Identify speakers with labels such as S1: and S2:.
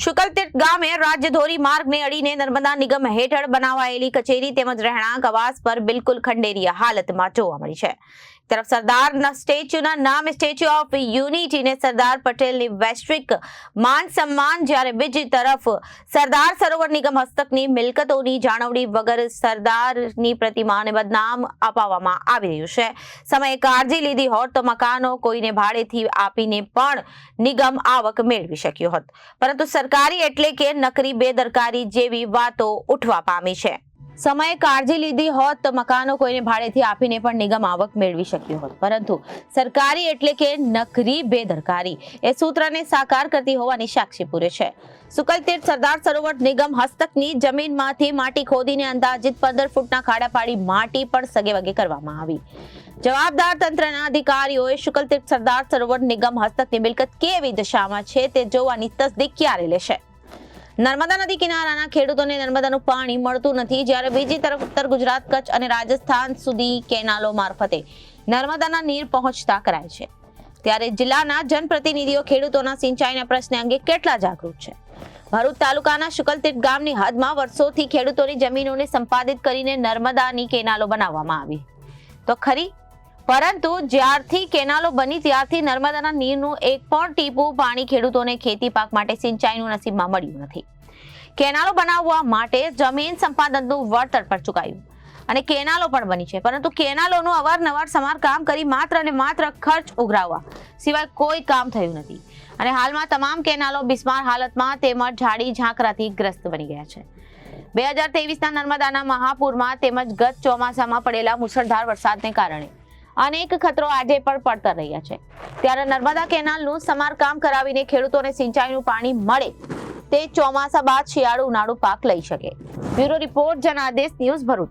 S1: શુકલતીર્થ ગામે રાજ્ય ધોરી માર્ગને અડીને નર્મદા નિગમ હેઠળ બનાવાયેલી કચેરી તેમજ રહેણાંક આવાસ પર બિલકુલ ખંડેરીય હાલતમાં જોવા મળી છે. તરફ સરદારના સ્ટેચ્યુના નામે, સ્ટેચ્યુ ઓફ યુનિટીને સરદાર પટેલની વૈશ્વિક માન સન્માન જ્યારે બીજી તરફ સરદાર સરોવર નિગમ હસ્તકની મિલકતોની જાળવણી વગર સરદારની પ્રતિમાને બદનામ અપાવવામાં આવી રહ્યું છે. સમયે કાળજી લીધી હોત તો મકાનો કોઈને ભાડેથી આપીને પણ નિગમ આવક મેળવી શક્યો હોત. પરંતુ સરકારી એટલે કે નકરી બેદરકારી જેવી વાતો ઉઠવા પામી છે. સમયે કાળજી લીધી હોત તો મકાનો કોઈને ભાડેથી આપીને પણ નિગમ આવક મેળવી શક્યો હોત. પરંતુ સરકારી એટલે કે નકરી બેદરકારી એ સૂત્રને સાકાર કરતી હોવાની સાક્ષી પૂરે છે. સુકલતીર્થ સરદાર સરોવર નિગમ હસ્તકની જમીનમાંથી માટી ખોદીને અંદાજિત પંદર ફૂટના ખાડા પાડી માટી પણ સગે વગે કરવામાં આવી. જવાબદાર તંત્રના અધિકારીઓએ શુકલતીર્થ સરદાર સરોવર નિગમ હસ્તકની મિલકત કેવી દશામાં છે તે જોવાની તસદીક ક્યારે લેશે? નર્મદા નદી કિનારાના ખેડૂતોને નર્મદાનું પાણી મળતું નથી જ્યારે બીજી તરફ ઉત્તર ગુજરાત, કચ્છ અને રાજસ્થાન સુધી કેનાલો મારફતે નર્મદાના નીર પહોંચતા કરાય છે. ત્યારે જિલ્લાના જનપ્રતિનિધિઓ ખેડૂતોના સિંચાઈના પ્રશ્ન અંગે કેટલા જાગૃત છે? ભરૂચ તાલુકાના શુકલતીર્થ ગામની હદમાં વર્ષોથી ખેડૂતોની જમીનોને સંપાદિત કરીને નર્મદાની કેનાલો બનાવવામાં આવી. તો ખરી પરંતુ જ્યારથી કેનાલો બની, ત્યારથી નર્મદાના નીરનું એક પણ ટીપું પાણી ખેડૂતોને ખેતી પાક માટે સિંચાઈનું નસીબમાં મળ્યું નથી. કેનાલો બનાવવા માટે જમીન સંપાદનનું વળતર પણ ચૂકાયું. અને કેનાલો પણ બની છે, પરંતુ કેનાલોનું અવારનવાર સમારકામ કરી માત્ર અને માત્ર ખર્ચ ઉઘરાવવા સિવાય કોઈ કામ થયું નથી. અને હાલમાં તમામ કેનાલો બિસ્માર હાલતમાં તેમજ ઝાડી ઝાંકરાથી ગ્રસ્ત બની ગયા છે. બે હજાર તેવીસના નર્મદાના મહાપુરમાં તેમજ ગત ચોમાસામાં પડેલા મુસળધાર વરસાદને કારણે અનેક ખતરો આજે પણ પડતર રહ્યા છે. ત્યારે નર્મદા કેનાલનું સમારકામ કરાવીને ખેડૂતોને સિંચાઈનું પાણી મળે તે ચોમાસા બાદ શિયાળુ ઉનાળુ પાક લઈ શકે. Bureau report Janadesh news Bharuch.